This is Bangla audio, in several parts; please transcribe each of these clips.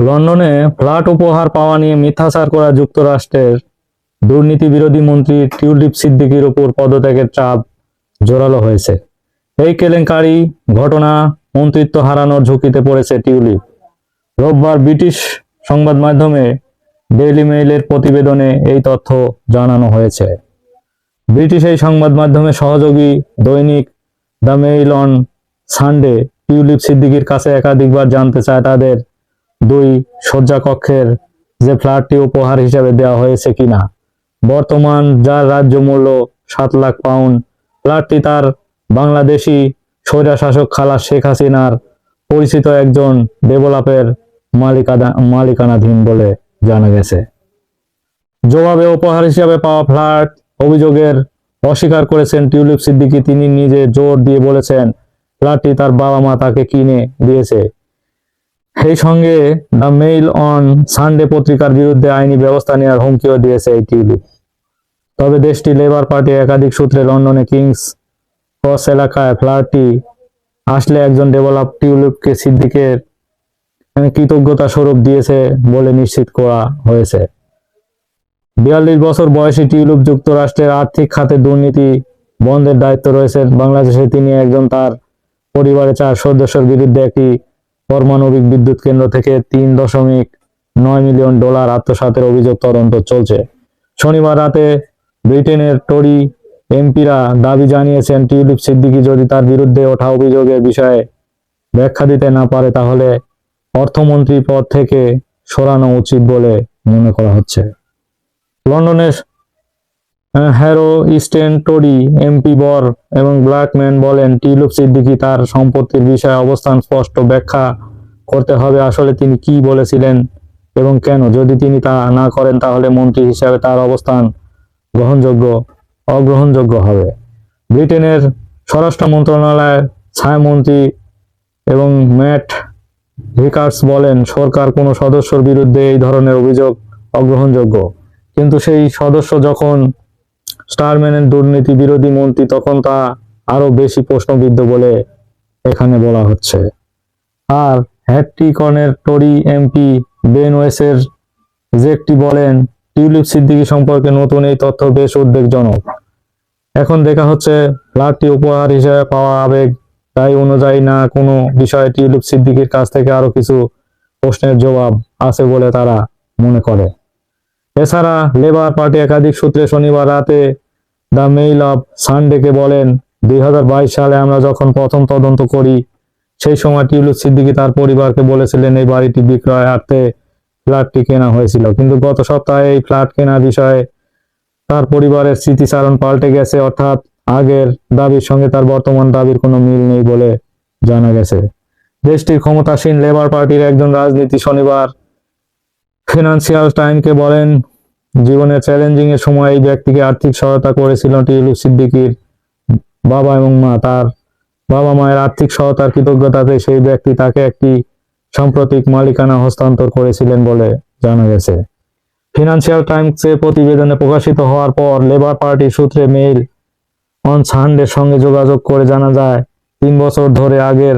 লন্ডনে ফ্ল্যাট উপহার পাওয়া নিয়ে মিথ্যাচার করা যুক্তরাষ্ট্রের দুর্নীতি বিরোধী মন্ত্রী টিউলিপ সিদ্দিকির উপর পদত্যাগের চাপ জোরালো হয়েছে। এই কেলেঙ্কারি ঘটনা মন্ত্রিত্ব হারানোর ঝুঁকিতে পড়েছে টিউলিপ। রোববার ব্রিটিশ সংবাদ মাধ্যমে ডেইলি মেইলের প্রতিবেদনে এই তথ্য জানানো হয়েছে। ব্রিটিশ এই সংবাদ মাধ্যমে সহযোগী দৈনিক the Mail on Sunday Tulip সিদ্দিকির কাছে একাধিকবার জানতে চায় তাদের দুই শয্যা কক্ষের যে ফ্ল্যাটটি উপহার হিসাবে দেওয়া হয়েছে কিনা। বর্তমান যার রাজ্য মূল্য সাত লাখ পাউন্ড, ফ্ল্যাটটি তার বাংলাদেশি স্বৈরাশাসক খালা শেখ হাসিনার পরিচিত একজন ডেভেলপের মালিকানা, মালিকানাধীন বলে জানা গেছে। জবাবে উপহার হিসাবে পাওয়া ফ্ল্যাট অভিযোগের অস্বীকার করেছেন টিউলিপ সিদ্দিকি। তিনি নিজে জোর দিয়ে বলেছেন, ফ্ল্যাটটি তার বাবা মা তাকে কিনে দিয়েছে। সেই সঙ্গে দ্য মেইল অন সানডে পত্রিকার বিরুদ্ধে আইনি ব্যবস্থা নেওয়ার হুমকিও দিয়েছে এই টিউলিপ তবে দেশটি লেবার পার্টি একাধিক সূত্রে লন্ডনে কিংস ক্রস এলাকায় ফ্ল্যাটটি আসলে একজন ডেভেলপ টিউলিপকে সিদ্দিকের কৃতজ্ঞতা স্বরূপ দিয়েছে বলে নিশ্চিত করা হয়েছে। বিয়াল্লিশ বছর বয়সী টিউলিপ যুক্তরাষ্ট্রের আর্থিক খাতে দুর্নীতি বন্ধের দায়িত্ব রয়েছে। বাংলাদেশে তিনি একজন তার পরিবারের চার সদস্যের বিরুদ্ধে একটি পারমাণবিক বিদ্যুৎ কেন্দ্র থেকে তিন দশমিক নয় মিলিয়ন ডলার আত্মসাতের অভিযোগ তদন্ত চলছে। শনিবার রাতে ব্রিটেনের টরি এমপিরা দাবি জানিয়েছেন, টিউলিপ সিদ্দিকী যদি তার বিরুদ্ধে ওঠা অভিযোগের বিষয়ে ব্যাখ্যা দিতে না পারে, তাহলে অর্থমন্ত্রী পদ থেকে সরানো উচিত বলে মনে করা হচ্ছে। লন্ডনের হ্যারো, ইস্টেন টরি এমপি, বর এবং ব্ল্যাকম্যান বলেন টিউলিপ সিদ্দিকি তার সম্পত্তির বিষয়ে অবস্থান স্পষ্ট ব্যাখ্যা করতে হবে, আসলে তিনি কি বলেছিলেন এবং কেন? যদি তিনি তা না করেন, তাহলে মন্ত্রী হিসাবে তার অবস্থান গ্রহণযোগ্য, অগ্রহণযোগ্য হবে। ব্রিটেনের স্বরাষ্ট্র মন্ত্রণালয়ের ছায়ামন্ত্রী এবং ম্যাট রিকার্ডস বলেন, সরকার কোনো সদস্যর বিরুদ্ধে এই ধরনের অভিযোগ অগ্রহণযোগ্য। কিন্তু সেই সদস্য যখন স্টারম্যানের দুর্নীতি বিরোধী মন্ত্রী তখন তা আরও বেশি প্রশ্নবিদ্ধ বলে এখানে বলা হচ্ছে। আর হ্যাট্রিকনের টরি এমপি বেন ওয়েসের জেকটি বলেন, টিউলিপ সিদ্দিকি সম্পর্কে নতুন এই তথ্য বেশ উদ্বেগজনক। এখন দেখা হচ্ছে ফ্ল্যাটটি উপহার হিসেবে পাওয়া আবেগ তাই অনুযায়ী না কোনো বিষয়ে টিউলিপ সিদ্দিকীর কাছ থেকে আরও কিছু প্রশ্নের জবাব আছে বলে তারা মনে করে। এছাড়া লেবার পার্টি একাধিক সূত্রে শনিবার রাতে দ্য মেইল অফ সানডেকে বলেন, দুই হাজার বাইশ সালে আমরা যখন প্রথম তদন্ত করি, সেই সময় টিউলিপ সিদ্দিকী তার পরিবারকে বলেছিলেন, এই বাড়িটি বিক্রয় আর্থে ফ্ল্যাটটি কেনা হয়েছিল। কিন্তু গত সপ্তাহে এই ফ্ল্যাট কেনার বিষয়ে তার পরিবারের স্মৃতিচারণ পাল্টে গেছে, অর্থাৎ আগের দাবির সঙ্গে তার বর্তমান দাবির কোনো মিল নেই বলে জানা গেছে। দেশটির ক্ষমতাসীন লেবার পার্টির একজন রাজনীতি শনিবার ফিনান্সিয়াল টাইমকে বলেন জীবনের চ্যালেঞ্জিং এর সময় এই ব্যক্তিকে আর্থিক সহায়তা করেছিল টিউলিপ সিদ্দিকীর বাবা এবং মা। তার বাবা মায়ের আর্থিক সহায়তার কৃতজ্ঞতাতে সেই ব্যক্তি তাকে একটি সাম্প্রতিক মালিকানা হস্তান্তর করেছিলেন বলে জানা গেছে। ফিনান্সিয়াল টাইমসের প্রতিবেদনে প্রকাশিত হওয়ার পর লেবার পার্টি সূত্রে মেইল অন সানডের সঙ্গে যোগাযোগ করে জানা যায়, তিন বছর ধরে আগের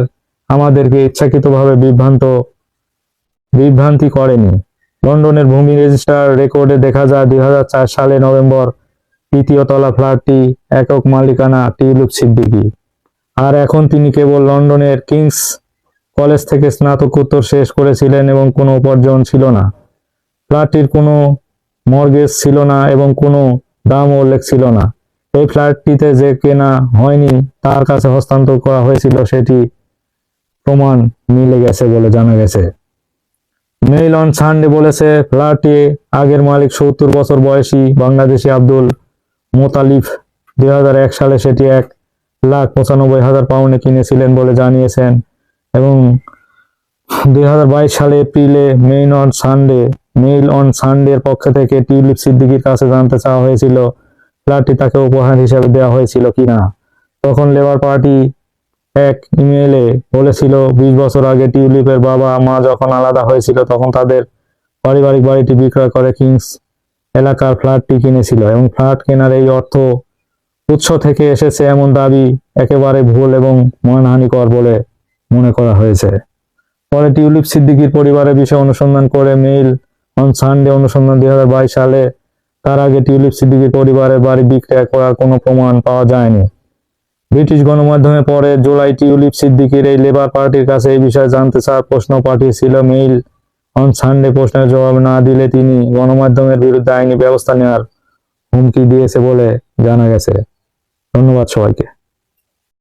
আমাদেরকে ইচ্ছাকৃতভাবে বিভ্রান্ত, বিভ্রান্তি করেনি। লন্ডনের ভূমি রেজিস্টার রেকর্ডে দেখা যায় দুই সালে নভেম্বর তৃতীয় তলা ফ্ল্যাটটি একক মালিকানা টিউলিপ সিদ্দিকী। আর এখন তিনি কেবল লন্ডনের কিংস কলেজ থেকে স্নাতকোত্তর শেষ করেছিলেন এবং কোনো উপার্জন ছিল না। ফ্ল্যাটটির কোনো মর্গেজ ছিল না এবং কোনো দাম উল্লেখ ছিল না। এই ফ্ল্যাটটিতে যে কেনা হয়নি, তার কাছে হস্তান্তর করা হয়েছিল, সেটি প্রমাণ মিলে গেছে বলে জানা গেছে। মেইল অন সানডে বলেছে ফ্ল্যাটটি আগের মালিক সত্তর বছর বয়সী বাংলাদেশি আব্দুল মোতালিফ দু হাজার এক সালে সেটি এক লাখ পঁচানব্বই হাজার পাউন্ডে কিনেছিলেন বলে জানিয়েছেন এবং দুই হাজার বাইশ সালে এপ্রিলে Mail on Sunday Mail on সানডের পক্ষ থেকে টিউলিপ সিদ্দিকির কাছে জানতে চাওয়া হয়েছিল ফ্ল্যাটটি তাকে উপহার হিসেবে দেওয়া হয়েছিল কিনা। তখন লেবার পার্টি এক ইমেইলে বলেছিল, বিশ বছর আগে টিউলিপের বাবা, মা যখন আলাদা হয়েছিল, তখন তাদের পারিবারিক বাড়িটি বিক্রয় করে কিংস এলাকার ফ্ল্যাটটি কিনেছিল এবং ফ্ল্যাট কেনার এই অর্থ উৎস থেকে এসেছে এমন দাবি একেবারে ভুল এবং মানহানিকর বলে মনে করা হয়েছে। পরে টিউলিপ সিদ্দিকীর পরিবারের বিষয়ে অনুসন্ধান করে মেইল অন সানডে অনুসন্ধান দুই হাজার বাইশ সালে তার আগে টিউলিপ সিদ্দিকির পরিবারের বাড়ি বিক্রয় করার কোনো প্রমাণ পাওয়া যায়নি। ব্রিটিশ গণমাধ্যমে পরে জুলাই টিউলিপ সিদ্দিকির এই লেবার পার্টির কাছে এই বিষয়ে জানতে চার প্রশ্ন পাঠিয়েছিল মেইল অন সানডে প্রশ্নের জবাব না দিলে তিনি গণমাধ্যমের বিরুদ্ধে আইনি ব্যবস্থা নেওয়ার হুমকি দিয়েছে বলে জানা গেছে। ধন্যবাদ সবাইকে।